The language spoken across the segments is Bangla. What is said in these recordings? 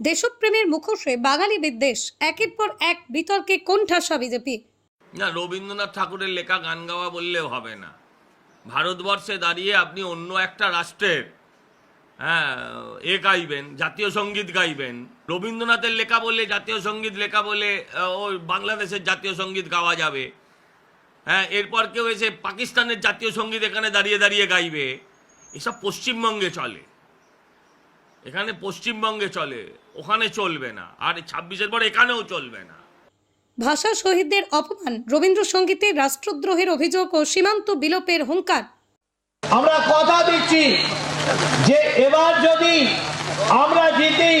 দেশপ্রেমের মুখোশে বাঙালি বিদ্বেষ, একের পর এক বিতর্কে কোণঠাসা বিজেপি। না, রবীন্দ্রনাথ ঠাকুরের লেখা গান গাওয়া বললেও হবে না। ভারতবর্ষে দাঁড়িয়ে আপনি অন্য একটা রাষ্ট্রের হ্যাঁ এ গাইবেন, জাতীয় সংগীত গাইবেন। রবীন্দ্রনাথের লেখা বলে জাতীয় সংগীত লেখা বলে, ও বাংলাদেশের জাতীয় সংগীত গাওয়া যাবে। হ্যাঁ এরপর কেউ এসে পাকিস্তানের জাতীয় সংগীত এখানে দাঁড়িয়ে দাঁড়িয়ে গাইবে। এসব পশ্চিমবঙ্গে চলে। এখানে পশ্চিমবঙ্গে চলে ওখানে চলবে না। আর ছাব্বিশের পর এখানেও চলবে না। ভাষা শহীদদের অপমান রবীন্দ্রসঙ্গীতে রাষ্ট্রদ্রোহের অভিযোগ ও সীমান্ত বিলোপের হুঙ্কার। আমরা কথা দিচ্ছি যে এবার যদি আমরা জিতি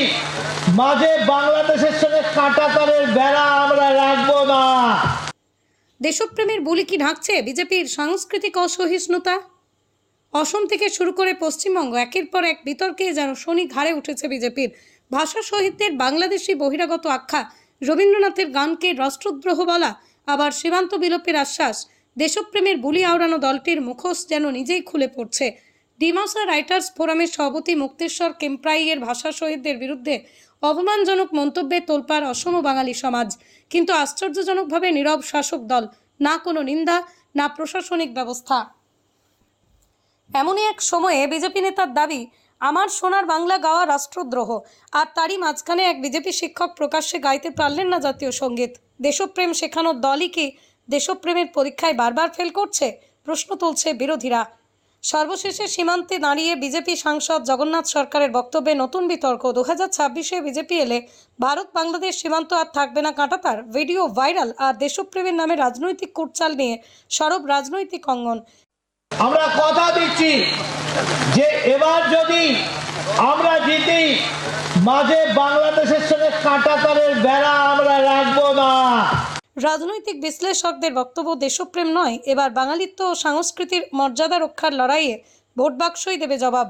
মাঝে বাংলাদেশের সঙ্গে কাঁটাতারের বেড়া আমরা রাখব না। দেশপ্রেমের বুলি কি ঢাকছে বিজেপির সাংস্কৃতিক অসহিষ্ণুতা? অসম থেকে শুরু করে পশ্চিমবঙ্গ, একের পর এক বিতর্কে যেন শনি ঘাড়ে উঠেছে বিজেপির। ভাষা শহীদদের বাংলাদেশি বহিরাগত আখ্যা, রবীন্দ্রনাথের গানকে রাষ্ট্রদ্রোহ বলা, আবার সীমান্ত বিলোপের আশ্বাস, দেশপ্রেমের বুলি আওড়ানো দলটির মুখোশ যেন নিজেই খুলে পড়ছে। ডিমাসা রাইটার্স ফোরামের সভাপতি মুক্তেশ্বর কেম্প্রাইয়ের ভাষা শহীদদের বিরুদ্ধে অপমানজনক মন্তব্যে তোলপার অসম বাঙালি সমাজ। কিন্তু আশ্চর্যজনকভাবে নীরব শাসক দল, না কোনো নিন্দা, না প্রশাসনিক ব্যবস্থা। এমনই এক সময়ে বিজেপি নেতার দাবি, আমার সোনার বাংলা গাওয়া রাষ্ট্রদ্রোহ। আর তারই মাঝখানে এক বিজেপি শিক্ষক প্রকাশ্যে গাইতে পারলেন না জাতীয় সংগীত। দেশপ্রেম শেখানোর দলই কি দেশপ্রেমের পরীক্ষায় বারবার ফেল করছে? প্রশ্ন তুলছে বিরোধীরা। সর্বশেষে সীমান্তে দাঁড়িয়ে বিজেপি সাংসদ জগন্নাথ সরকারের বক্তব্যে নতুন বিতর্ক। দু হাজার ছাব্বিশে বিজেপি এলে ভারত বাংলাদেশ সীমান্ত আর থাকবে না কাঁটাতার ভিডিও ভাইরাল আর দেশপ্রেমের নামে রাজনৈতিক কুটচাল নিয়ে সরব রাজনৈতিক অঙ্গন। আমরা কথা দিচ্ছি। যে এবার যদি আমরা জিতি, মাঝে বাংলাদেশের সঙ্গে কাঁটাতারের বেড়া আমরা রাখব না। রাজনৈতিক বিশ্লেষকদের বক্তব্য দেশপ্রেম নয়, এবার বাঙালিত্ব ও সংস্কৃতির মর্যাদা রক্ষার লড়াইয়ে ভোট বাক্সই দেবে জবাব।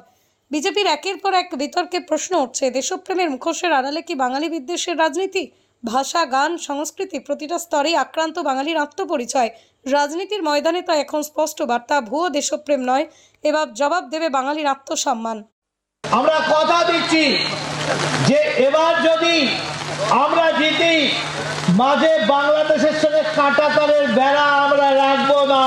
বিজেপির একের পর এক বিতর্কে প্রশ্ন উঠছে, দেশপ্রেমের মুখোশের আড়ালে কি বাঙালি বিদ্বেষের রাজনীতি? ভাষা, গান, সংস্কৃতি প্রতিটা স্তরেই আক্রান্ত বাঙালির আত্মপরিচয়। রাজনীতির ময়দানে তা এখন স্পষ্ট বার্তা, ভুয়ো দেশপ্রেম নয়, এবার জবাব দেবে বাঙালির আত্মসম্মান। আমরা কথা দিচ্ছি যে এবার যদি আমরা জিতি, মাঝে বাংলাদেশের সঙ্গে কাঁটাতারের বেড়া আমরা রাখব না।